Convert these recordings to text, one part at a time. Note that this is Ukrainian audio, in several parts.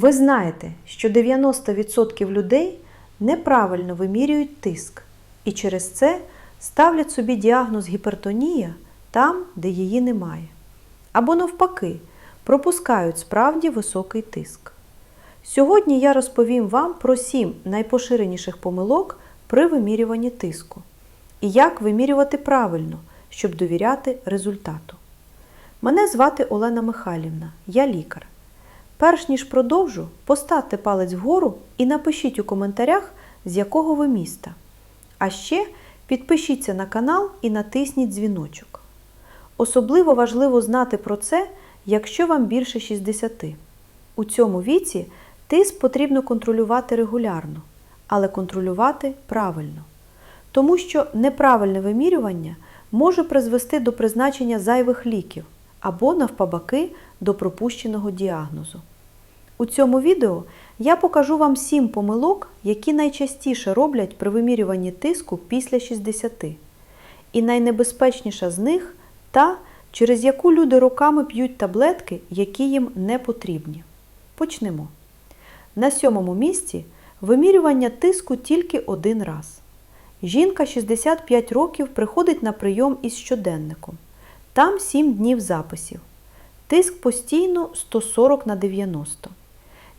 Ви знаєте, що 90% людей неправильно вимірюють тиск і через це ставлять собі діагноз гіпертонія там, де її немає. Або навпаки, пропускають справді високий тиск. Сьогодні я розповім вам про 7 найпоширеніших помилок при вимірюванні тиску і як вимірювати правильно, щоб довіряти результату. Мене звати Олена Михайлівна, я лікар. Перш ніж продовжу, поставте палець вгору і напишіть у коментарях, з якого ви міста. А ще підпишіться на канал і натисніть дзвіночок. Особливо важливо знати про це, якщо вам більше 60. У цьому віці тиск потрібно контролювати регулярно, але контролювати правильно. Тому що неправильне вимірювання може призвести до призначення зайвих ліків або, навпаки, до пропущеного діагнозу. У цьому відео я покажу вам 7 помилок, які найчастіше роблять при вимірюванні тиску після 60. І найнебезпечніша з них та, через яку люди роками п'ють таблетки, які їм не потрібні. Почнемо. На сьомому місці вимірювання тиску тільки один раз. Жінка 65 років приходить на прийом із щоденником. Там 7 днів записів. Тиск постійно 140 на 90.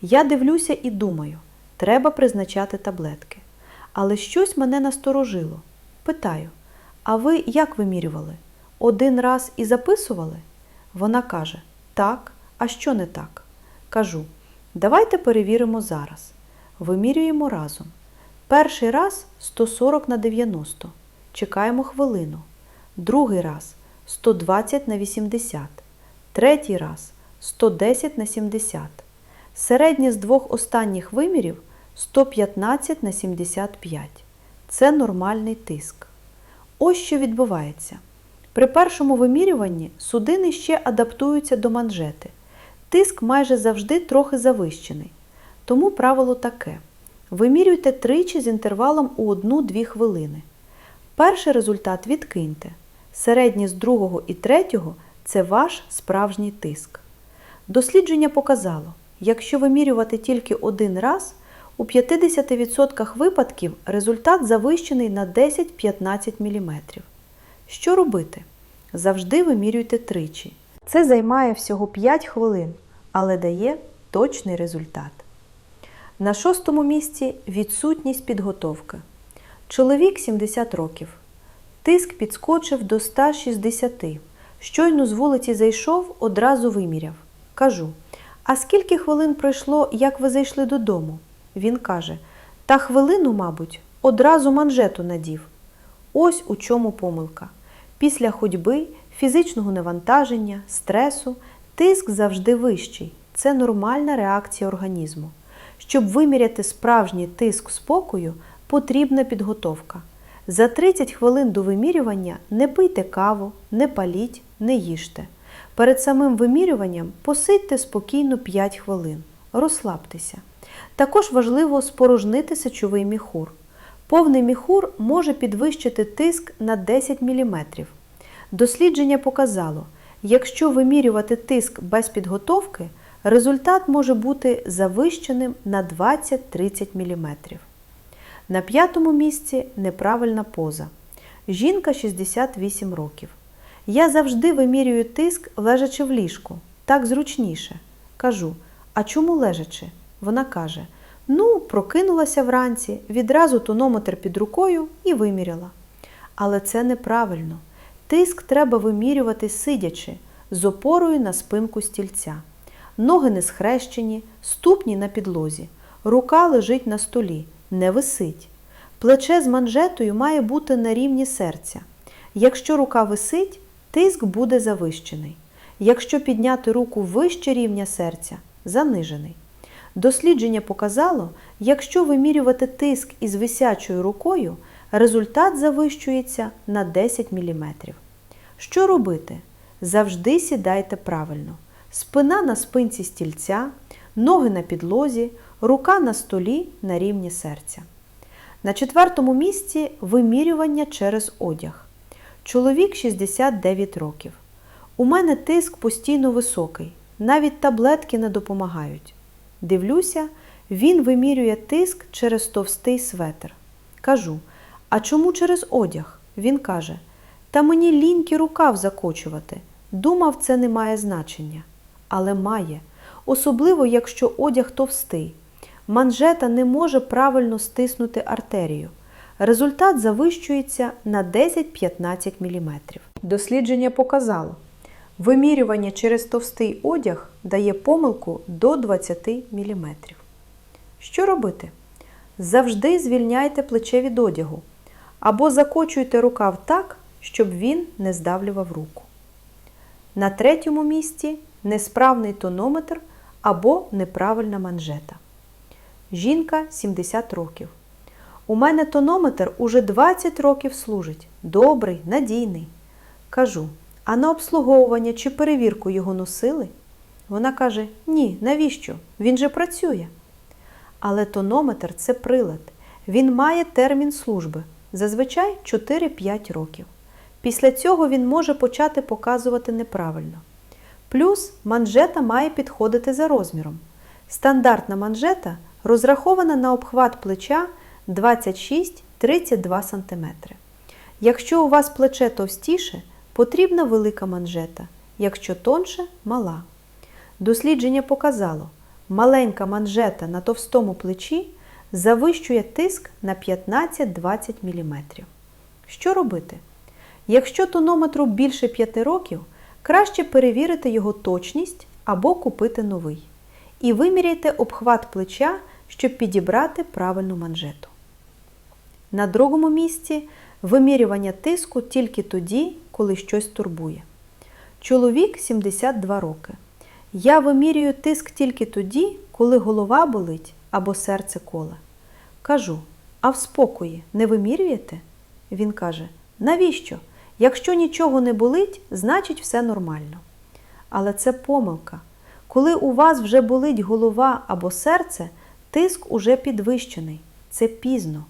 Я дивлюся і думаю, треба призначати таблетки. Але щось мене насторожило. Питаю: а ви як вимірювали? Один раз і записували? Вона каже: Так, а що не так? Кажу: давайте перевіримо зараз. Вимірюємо разом. Перший раз 140 на 90. Чекаємо хвилину. Другий раз 120 на 80. Третій раз 110 на 70. Середнє з двох останніх вимірів 115 на 75. Це нормальний тиск. Ось що відбувається. При першому вимірюванні судини ще адаптуються до манжети. Тиск майже завжди трохи завищений. Тому правило таке. Вимірюйте тричі з інтервалом у 1-2 хвилини. Перший результат відкиньте. Середній з другого і третього це ваш справжній тиск. Дослідження показало, якщо вимірювати тільки один раз, у 50% випадків результат завищений на 10-15 мм. Що робити? Завжди вимірюйте тричі. Це займає всього 5 хвилин, але дає точний результат. На шостому місці відсутність підготовки. Чоловік 70 років. Тиск підскочив до 160. Щойно з вулиці зайшов, одразу виміряв. Кажу: А скільки хвилин пройшло, як ви зайшли додому? Він каже: Та хвилину, мабуть, одразу манжету надів. Ось у чому помилка. Після ходьби, фізичного навантаження, стресу, тиск завжди вищий. Це нормальна реакція організму. Щоб виміряти справжній тиск спокою, потрібна підготовка. За 30 хвилин до вимірювання не пийте каву, не паліть, не їжте. Перед самим вимірюванням посидьте спокійно 5 хвилин. Розслабтеся. Також важливо спорожнити сечовий міхур. Повний міхур може підвищити тиск на 10 мм. Дослідження показало, якщо вимірювати тиск без підготовки, результат може бути завищеним на 20-30 мм. На п'ятому місці неправильна поза. Жінка 68 років. Я завжди вимірюю тиск, лежачи в ліжку. Так зручніше. Кажу, а чому лежачи? Вона каже: Ну, прокинулася вранці, відразу тонометр під рукою і виміряла. Але це неправильно. Тиск треба вимірювати сидячи, з опорою на спинку стільця. Ноги не схрещені, ступні на підлозі, рука лежить на столі, не висить. Плече з манжетою має бути на рівні серця. Якщо рука висить, тиск буде завищений. Якщо підняти руку вище рівня серця занижений. Дослідження показало, якщо вимірювати тиск із висячою рукою, результат завищується на 10 мм. Що робити? Завжди сідайте правильно. Спина на спинці стільця, ноги на підлозі, рука на столі на рівні серця. На четвертому місці вимірювання через одяг. Чоловік 69 років. У мене тиск постійно високий, навіть таблетки не допомагають. Дивлюся, він вимірює тиск через товстий светр. Кажу, а чому через одяг? Він каже, та мені ліньки рукав закочувати. Думав, це не має значення. Але має, особливо якщо одяг товстий. Манжета не може правильно стиснути артерію. Результат завищується на 10-15 мм. Дослідження показало, вимірювання через товстий одяг дає помилку до 20 мм. Що робити? Завжди звільняйте плече від одягу або закочуйте рукав так, щоб він не здавлював руку. На третьому місці несправний тонометр або неправильна манжета. Жінка 70 років. У мене тонометр уже 20 років служить. Добрий, надійний. Кажу, а на обслуговування чи перевірку його носили? Вона каже: Ні, навіщо? Він же працює. Але тонометр це прилад. Він має термін служби зазвичай 4-5 років. Після цього він може почати показувати неправильно. Плюс манжета має підходити за розміром. Стандартна манжета розрахована на обхват плеча 26-32 см. Якщо у вас плече товстіше, потрібна велика манжета, якщо тонше мала. Дослідження показало, маленька манжета на товстому плечі завищує тиск на 15-20 мм. Що робити? Якщо тонометру більше 5 років, краще перевірити його точність або купити новий. І виміряйте обхват плеча, щоб підібрати правильну манжету. На другому місці вимірювання тиску тільки тоді, коли щось турбує. Чоловік 72 роки. Я вимірюю тиск тільки тоді, коли голова болить або серце коле. Кажу, а в спокої не вимірюєте? Він каже, навіщо? Якщо нічого не болить, значить все нормально. Але це помилка. Коли у вас вже болить голова або серце, тиск уже підвищений. Це пізно.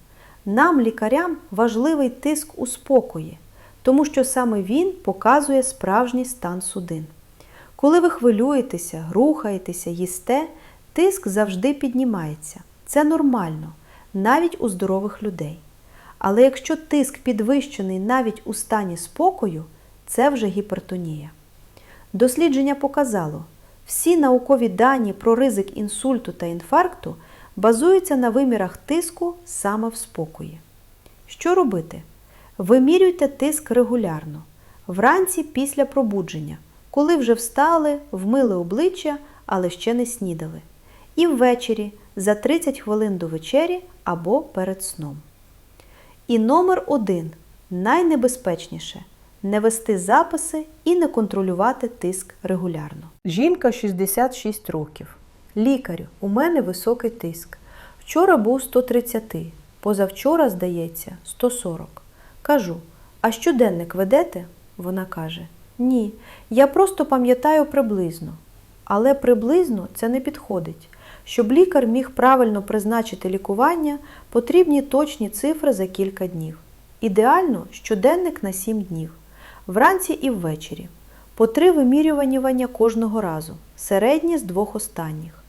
Нам, лікарям, важливий тиск у спокої, тому що саме він показує справжній стан судин. Коли ви хвилюєтеся, рухаєтеся, їсте, тиск завжди піднімається. Це нормально, навіть у здорових людей. Але якщо тиск підвищений навіть у стані спокою, це вже гіпертонія. Дослідження показало, всі наукові дані про ризик інсульту та інфаркту базуються на вимірах тиску саме в спокої. Що робити? Вимірюйте тиск регулярно, вранці після пробудження, коли вже встали, вмили обличчя, але ще не снідали. І ввечері за 30 хвилин до вечері або перед сном. І номер один найнебезпечніше не вести записи і не контролювати тиск регулярно. Жінка 66 років. Лікарю, у мене високий тиск. Вчора був 130, позавчора, здається, 140. Кажу, а щоденник ведете? Вона каже: Ні, я просто пам'ятаю приблизно. Але приблизно це не підходить. Щоб лікар міг правильно призначити лікування, потрібні точні цифри за кілька днів. Ідеально щоденник на 7 днів, вранці і ввечері. По три вимірювання кожного разу, середні з двох останніх.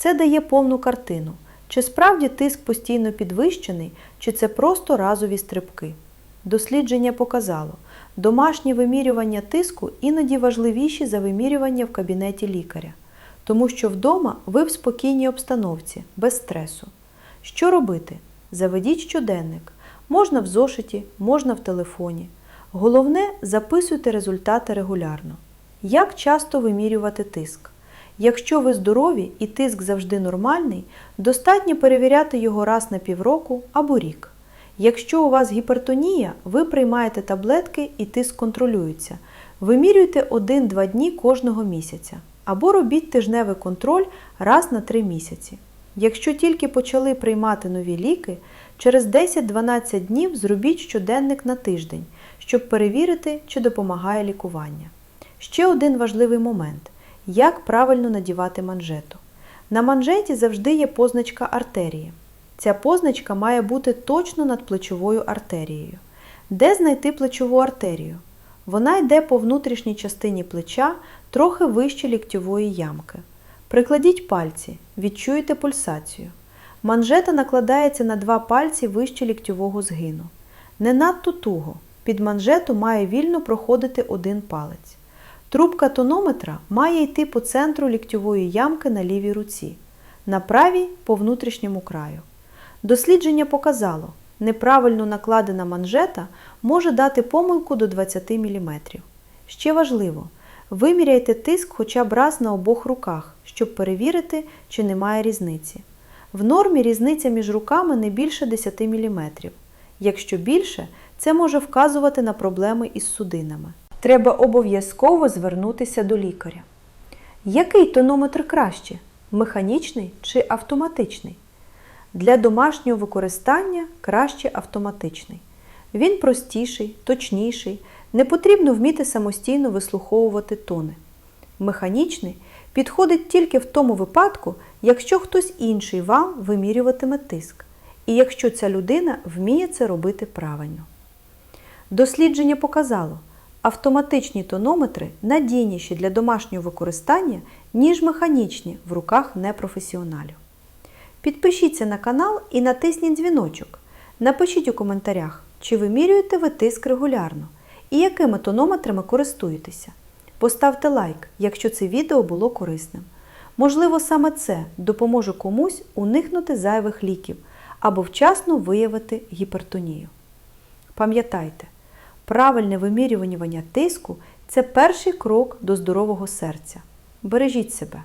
Це дає повну картину, чи справді тиск постійно підвищений, чи це просто разові стрибки. Дослідження показало, домашні вимірювання тиску іноді важливіші за вимірювання в кабінеті лікаря тому що вдома ви в спокійній обстановці, без стресу. Що робити? Заведіть щоденник. Можна в зошиті, можна в телефоні. Головне, записуйте результати регулярно. Як часто вимірювати тиск? Якщо ви здорові і тиск завжди нормальний, достатньо перевіряти його раз на півроку або рік. Якщо у вас гіпертонія, ви приймаєте таблетки і тиск контролюється. Вимірюйте 1-2 дні кожного місяця або робіть тижневий контроль раз на 3 місяці. Якщо тільки почали приймати нові ліки, через 10-12 днів зробіть щоденник на тиждень, щоб перевірити, чи допомагає лікування. Ще один важливий момент як правильно надівати манжету. На манжеті завжди є позначка артерії. Ця позначка має бути точно над плечовою артерією. Де знайти плечову артерію? Вона йде по внутрішній частині плеча трохи вище ліктьової ямки. Прикладіть пальці, відчуєте пульсацію. Манжета накладається на два пальці вище ліктьового згину. Не надто туго. Під манжету має вільно проходити один палець. Трубка тонометра має йти по центру ліктьової ямки на лівій руці, на правій по внутрішньому краю. Дослідження показало, неправильно накладена манжета може дати помилку до 20 мм. Ще важливо, виміряйте тиск хоча б раз на обох руках, щоб перевірити, чи немає різниці. В нормі різниця між руками не більше 10 мм. Якщо більше, це може вказувати на проблеми із судинами. Треба обов'язково звернутися до лікаря. Який тонометр краще? Механічний чи автоматичний? Для домашнього використання краще автоматичний. Він простіший, точніший, не потрібно вміти самостійно вислуховувати тони. Механічний підходить тільки в тому випадку, якщо хтось інший вам вимірюватиме тиск, і якщо ця людина вміє це робити правильно. Дослідження показало, автоматичні тонометри надійніші для домашнього використання, ніж механічні в руках непрофесіоналів. Підпишіться на канал і натисніть дзвіночок. Напишіть у коментарях, чи вимірюєте ви тиск регулярно і якими тонометрами користуєтеся. Поставте лайк, якщо це відео було корисним. Можливо, саме це допоможе комусь уникнути зайвих ліків або вчасно виявити гіпертонію. Пам'ятайте, правильне вимірювання тиску це перший крок до здорового серця. Бережіть себе!